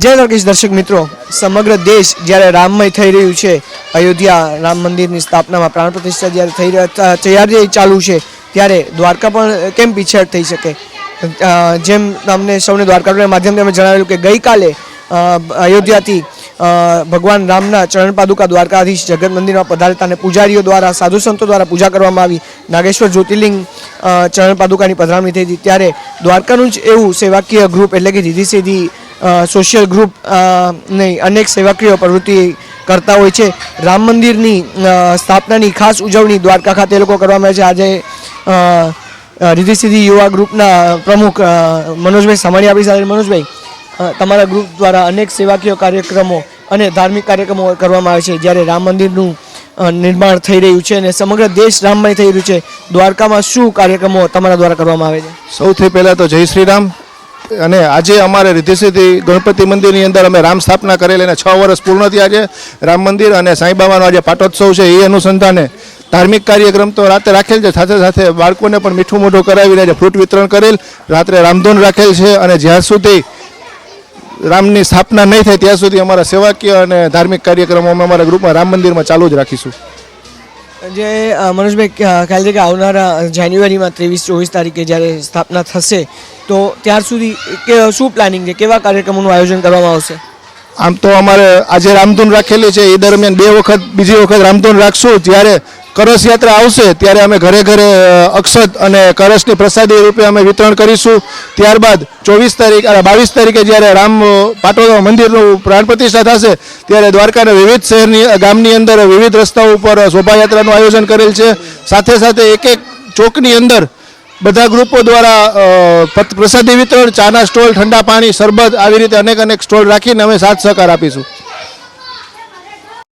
જય દ્વારકેશ દર્શક મિત્રો. સમગ્ર દેશ જ્યારે રામમય થઈ રહ્યું છે, અયોધ્યા રામ મંદિરની સ્થાપનામાં પ્રાણ પ્રતિષ્ઠા જ્યારે થઈ રહ્યા તૈયારી ચાલુ છે, ત્યારે દ્વારકા પણ કેમ પીછેહટ થઈ શકે? જેમ તમને સૌને દ્વારકાના માધ્યમથી અમે જણાવેલું કે ગઈકાલે અયોધ્યાથી ભગવાન રામના ચરણ પાદુકા દ્વારકાધીશ જગત મંદિરમાં પધારતા અને પૂજારીઓ દ્વારા, સાધુ સંતો દ્વારા પૂજા કરવામાં આવી. નાગેશ્વર જ્યોતિર્લિંગ ચરણ પાદુકાની પધરામણી થઈ હતી. ત્યારે દ્વારકાનું જ એવું સેવાકીય ગ્રુપ એટલે કે રીધી સીધી સોશિયલ ગ્રુપ નહીં, અનેક સેવાકીય પ્રવૃત્તિ કરતા હોય છે. રામ મંદિરની સ્થાપનાની ખાસ ઉજવણી દ્વારકા ખાતે લોકો કરવામાં આવે છે. આજે રીધી સીધી યુવા ગ્રુપના પ્રમુખ મનોજભાઈ સામાણી આપણી સાથે. મનોજભાઈ તમારા ગ્રુપ દ્વારા અનેક સેવાકીય કાર્યક્રમો અને ધાર્મિક કાર્યક્રમો કરવામાં આવે છે. જ્યારે રામ મંદિરનું નિર્માણ થઈ રહ્યું છે અને સમગ્ર દેશ રામમય થઈ રહ્યું છે. દ્વારકામાં શું કાર્યક્રમો તમારા દ્વારા કરવામાં આવે છે? સૌથી પહેલાં તો જય શ્રી રામ. અને આજે અમારે રિદ્ધિસિદ્ધિ ગણપતિ મંદિરની અંદર અમે રામ સ્થાપના કરેલી અને છ વર્ષ પૂર્ણ થયા છે. રામ મંદિર અને સાંઈબાબાનો આજે પાટોત્સવ છે, એ અનુસંધાને ધાર્મિક કાર્યક્રમ તો રાતે રાખેલ છે. સાથે સાથે બાળકોને પણ મીઠું મોઢું કરાવીને આજે ફ્રૂટ વિતરણ કરેલ. રાત્રે રામધૂન રાખેલ છે અને જ્યાં સુધી રામની સ્થાપના નહીં થાય ત્યાં સુધી અમારા સેવાકીય અને ધાર્મિક કાર્યક્રમો અમે અમારા ગ્રુપમાં રામ મંદિરમાં ચાલુ જ રાખીશું. જે મનોજભાઈ ખ્યાલ છે કે આવનારા જાન્યુઆરીમાં ત્રેવીસ, ચોવીસ તારીખે જ્યારે સ્થાપના થશે, તો ત્યાર સુધી શું પ્લાનિંગ છે? કેવા કાર્યક્રમોનું આયોજન કરવામાં આવશે? આમ તો અમારે આજે રામધૂન રાખેલી છે. એ દરમિયાન બે વખત, બીજી વખત રામધૂન રાખશું. જ્યારે કરસ યાત્રા આવશે, ત્યારે અમે ઘરે ઘરે અક્ષત અને કરસની પ્રસાદી રૂપે અમે વિતરણ કરીશું. ત્યારબાદ ચોવીસ તારીખ અને બાવીસ તારીખે જ્યારે રામ પાટોદા મંદિરનું પ્રાણ પ્રતિષ્ઠા થશે, ત્યારે દ્વારકાના વિવિધ શહેરની ગામની અંદર વિવિધ રસ્તાઓ ઉપર શોભાયાત્રાનું આયોજન કરેલ છે. સાથે સાથે એક એક ચોકની અંદર બધા ગ્રુપો દ્વારા પ્રસાદી વિતરણ, ચાના સ્ટોલ, ઠંડા પાણી, શરબત, આવી રીતે અનેક અનેક સ્ટોલ રાખીને અમે સાથ સહકાર આપીશું.